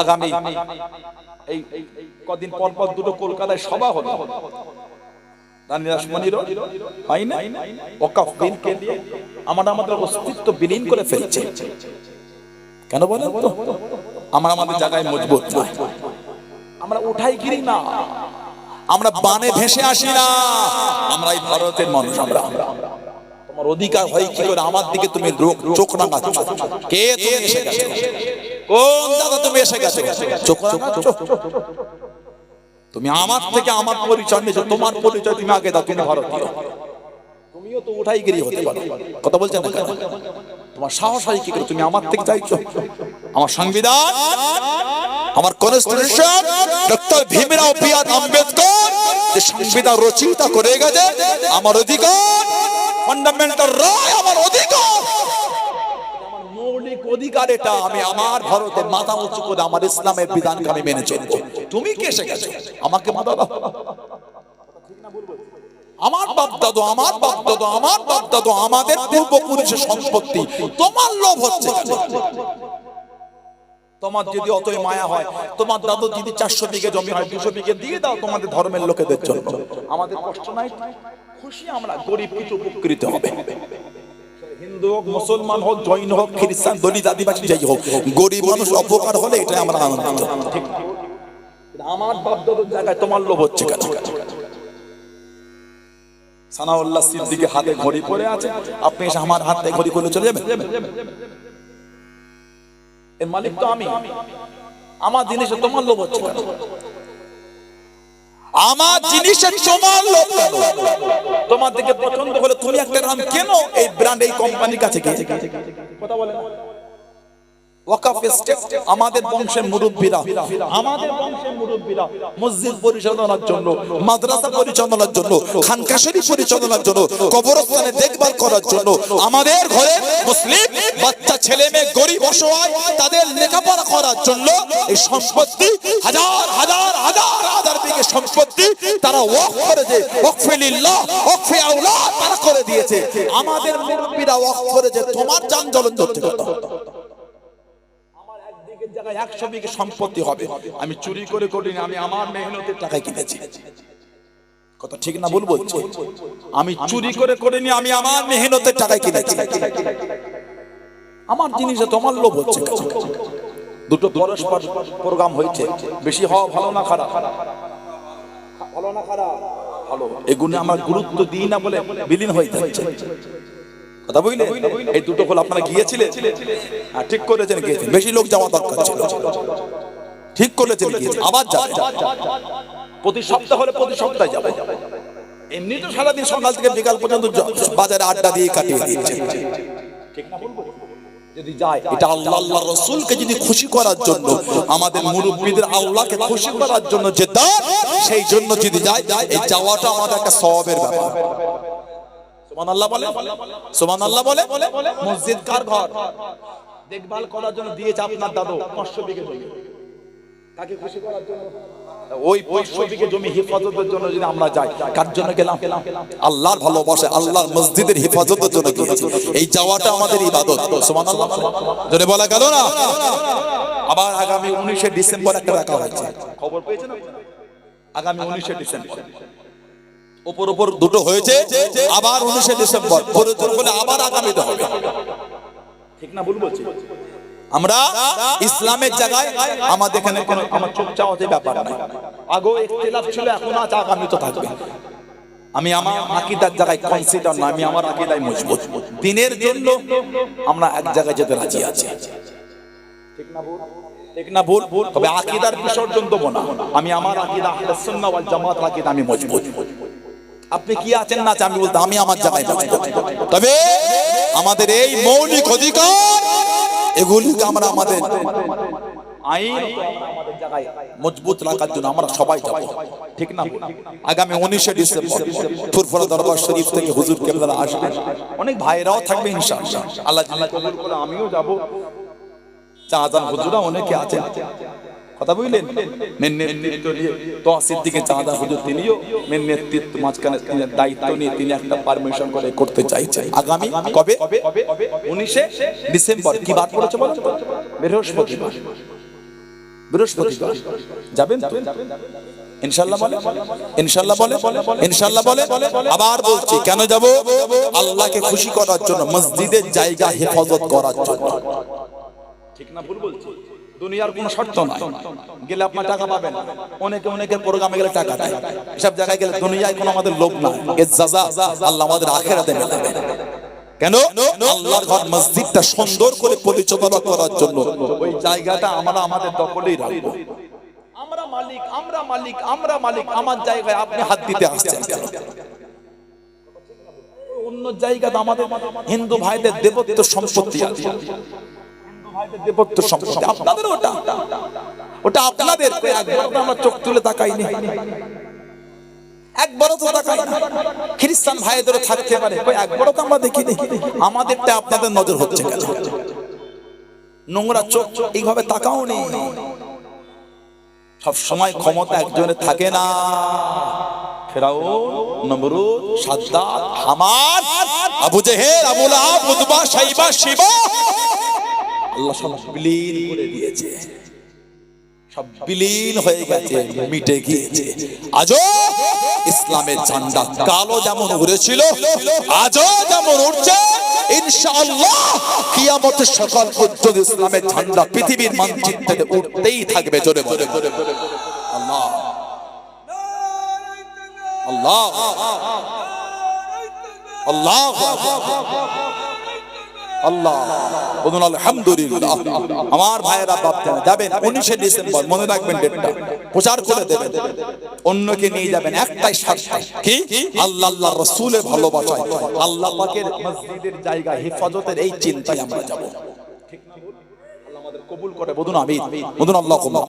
আগামী এই কদিন পর পর দুটো কলকাতায় সভা না? দিয়ে আমরা আমাদের অস্তিত্ব বিলীন করে ফেলছে। আমরা আমাদের জায়গায় আমরা উঠাই না। আমরা বানে ভেসে আসি না। আমরা এই ভারতের মানুষ আমরা। তোমার অধিকার হয় কি করে? আমার দিকে তুমি চোখ রাঙাচ্ছ। কে তুমি কোন দাদা তুমি এসে গেছো? তুমি আমার থেকে আমার পরিচয় নিয়েছো তোমার পরিচয় তুমি আগে দাও তুমি ভারতীয়। তুমিও তো উঠাই গিরি হতে পারো। কথা কেন? তোমার সাহস হয় কি করে তুমি আমার থেকে চাইছো? আমার সংবিধান আমার কনস্টিটিউশন ডক্টর ভীমরাও বিয়াদ আম্বেদকর যে সংবিধান রচয়িতা করে গেছে আমার অধিকার ফান্ডামেন্টাল রায় আমার অধিকার। অধিকার এটা আমি আমার ভারতে মাথা উঁচু করে আমার ইসলামের বিধানকে আমি মেনে চলবো। তুমি কে গেছো আমাকে মাথা দাও আমার বাপ দাদু আমার বাপ দাদু আমার বাপ দাদু আমাদের পূর্বপুরুষের সম্পত্তি। তোমার লোভ হচ্ছে। তোমার যদি অতই মায়া হয়, তোমার দাদু যদি চারশো বিঘে জমি হয়, দুশো বিঘে দিয়ে দাও তোমাদের ধর্মের লোকেদের জন্য। আমাদের কষ্ট নাই। খুশি আমরা, গরিব কিছু উপকৃত হবে। হিন্দু হোক, মুসলমান হোক, জৈন হোক, খ্রিস্টান, দলিত, আদিবাসী, যাই হোক, গরিব মানুষ অপকার হলে এটাই আমরা আনন্দ। আমার বাপ জায়গায় তোমার লোভ হচ্ছে সানাউল্লাহ সিদ্দিকে হাতে ঘড়ি পরে আছে, আপনি এসে আমার হাতে ঘড়ি করে চলে যাবেন? এর মালিক তো আমি। আমার জিনিসে তোমার লোভ হচ্ছে? আমার জিনিসে তোমার লোভ কেন? তোমার দিকে পছন্দ হলে তুমি একটা নাম কেন? এই ব্র্যান্ড এই কোম্পানির কাছে গিয়ে। কথা বলে ওয়াকাফ স্টেট আমাদের বংশের মুরব্বীরা। আমাদের বংশের মুরব্বীরা মসজিদ পরিচালনার জন্য মাদ্রাসা পরিচালনার জন্য খানকাশারি পরিচালনার জন্য কবরস্থানে দেখভাল করার জন্য আমাদের ঘরে মুসলিম বাচ্চা ছেলে মেয়ে গরিব অসহায় তাদের লেখাপড়া করার জন্য এই সম্পত্তি হাজার হাজার হাজার হাজার বিঘে সম্পত্তি তারা ওয়াক করেছে ওয়াকফে লিল্লাহ, ওয়াকফে আওলাদ তারা করে দিয়েছে। আমাদের মুরব্বীরা ওয়াক করেছে তোমার যান জ্বলন ধরতে কথা আমি চুরি করে করিনি, আমি আমার মেহনতের টাকায় করে আমার জিনিসে তোমার লোভ হচ্ছে? দুটো পরস্পর প্রোগ্রাম হয়েছে। বেশি হওয়া ভালো না খারাপ? ভালো না খারাপ? ভালো। এগুলো আমার গুরুত্ব দিই না বলে বিলীন হয়ে যাচ্ছে। কথা বুঝলে? এই দুটো হল আপনারা গিয়েছিলেন? হ্যাঁ, ঠিক করেছেন গিয়েছেন। বেশি লোক যাওয়া দরকার ছিল। ঠিক করেছেন গিয়েছেন। আবার যাবে প্রতি সপ্তাহ হলে প্রতি সপ্তাহে যাবে। এমনি তো সারাদিন সকাল থেকে বিকাল পর্যন্ত বাজারে আড্ডা দিয়ে কাটিয়ে দিয়েছে। ঠিক না বলব? যদি যায় এটা আল্লাহ আল্লাহ রসুলকে যদি খুশি করার জন্য আমাদের মুরব্বীদের আল্লাহকে খুশি করার জন্য যে দান সেই জন্য যদি যায় এই যাওয়াটা আমাদের একটা স্বভাবের ব্যাপার। সুবহান আল্লাহ বলে? সুবহান আল্লাহ বলে? মসজিদ কার ঘর? দেখভাল করার জন্য দিয়েছে আপনার দাদু পাঁচশো বিঘে জমি। কাকে খুশি করার জন্য। ওই জমি হেফাজতের জন্য যদি আমরা যাই, কার জন্য গেলাম? আল্লাহর ভালোবাসে আল্লাহর মসজিদের হেফাজতের জন্য এই যাওয়াটা আমাদের ইবাদত। সুবহান আল্লাহ বলা গেল আবার আগামী উনিশে ডিসেম্বর একটা রাখা উপর দুটো হয়েছে, আবার উনিশে ডিসেম্বর। প্রয়োজন হলে আবার আগামীতে হবে। ঠিক না, ভুল বলছি? আমরা ইসলামের জায়গায় আমাদের এখানে কোনো আমার চোখ চাওয়াতে ব্যাপার নাই। আগেও ইখতিলাফ ছিল, এখন আজ আগামী তো থাকবে। আমি আমার আকিদার জায়গায় কনসিডার না আমি আমার আকিদায় মজবুত। দিনের জন্য আমরা এক জায়গায় যেতে রাজি আছি। ঠিক না ভুল? ঠিক না ভুল? ভুল তবে আকিদার বিসর্জন দেবো না। আমি আমার আকিদা আহলে সুন্নাহ ওয়াল জামাত আকিদা, আমি মজবুত। আপনি কি আছেন না আমি বলতে আমি আমার জায়গায় তবে আমাদের এই মৌলিক অধিকার এগুলিকে আমরা আমাদের আইন জায়গায় মজবুত রাখার জন্য আমরা সবাই যাব। ঠিক না? আগামী উনিশে ডিসেম্বর ফুরফুরা দরবার শরীফ থেকে হুজুর আসবে। অনেক ভাইরাও থাকবে ইনশাআল্লাহ। আল্লাহ আমিও যাব। চাঁদান হুজুরা অনেকে আছেন। কথা বুঝলেন? মেন নেতৃত্ব নিয়ে তহসিল দিকে চাঁদা হুজুর তিনিও মেন নেতৃত্ব মাঝখানে তিনি দায়িত্ব নিয়ে তিনি একটা পারমিশন করে করতে চাইছেন। আগামী কবে? উনিশে ডিসেম্বর। কি বার পড়েছে বলো বৃহস্পতিবার। বৃহস্পতিবার। যাবেন তো? ইনশাল্লাহ বলে? ইনশাল্লাহ বলে? ইনশাল্লাহ বলে? আবার বলছি, কেন যাব? আল্লাহকে খুশি করার জন্য, মসজিদের জায়গা হেফাজত করার জন্য। ঠিক না, ভুল বলছি। দুনিয়ার কোনো শর্ত নাই। গেলে আপনার টাকা পাবেন। অনেকে অনেকের প্রোগ্রামে গেলে টাকা দেয়। সব জায়গায় গেলে দুনিয়ায় কোনো আমাদের লোভ নাই। এর জাযা আল্লাহ আমাদের আখেরাতে মেলাবে কেন? আল্লাহর ঘর মসজিদটা সুন্দর করে পরিচালনা করার জন্য। ওই জায়গাটা আমরা আমাদের দখলেই রাখব। আমরা মালিক আমরা মালিক আমরা মালিক। আমার জায়গায় আপনি হাত দিতে আসছেন অন্য জায়গাতে আমাদের হিন্দু ভাইদের দেবত্ব সম্পত্তি আছে। দেবত্ব সম্পত্তি আপনাদের ওটা। ওটা আপনাদের একবার আমরা চোখ তুলে তাকাইনি। একবারও তো তাকাই খ্রিস্টান ভাইদেরও থাকতে পারে। একবারও তো আমরা দেখিনি। আমাদেরটা আপনাদের নজর হচ্ছে কেন? নোংরা চোখ এইভাবে তাকাও নেই সব সময় ক্ষমতা একজনের থাকে না। Pharaoh Nimrod Shaddad Haman Abu Jahl Utba Shaiba. আল্লাহ সব বিলীন করে দিয়েছে। সব বিলীন হয়ে গেছে, মিটে গিয়েছে। আজও ইসলামের ঝান্ডা কালো যেমন উড়েছিল, আজও যেমন উঠছে ইনশাআল্লাহ কিয়ামতের সকাল পর্যন্ত ইসলামের ঝান্ডা পৃথিবীর মানচিত্রে উঠতেই থাকবে জোরে বলে। আল্লাহ। আল্লাহ। আল্লাহ। আল্লাহ। আমার ভাইয়েরা মনে রাখবেন প্রচার করে দেবেন। অন্যকে নিয়ে যাবেন একটাই স্বার্থ কি? আল্লাহ আল্লাহ রসুলে ভালোবাসায়। আল্লাহ এই চিন্তায় আমরা কবুল করে। বলুন আমি বলুন, আল্লাহ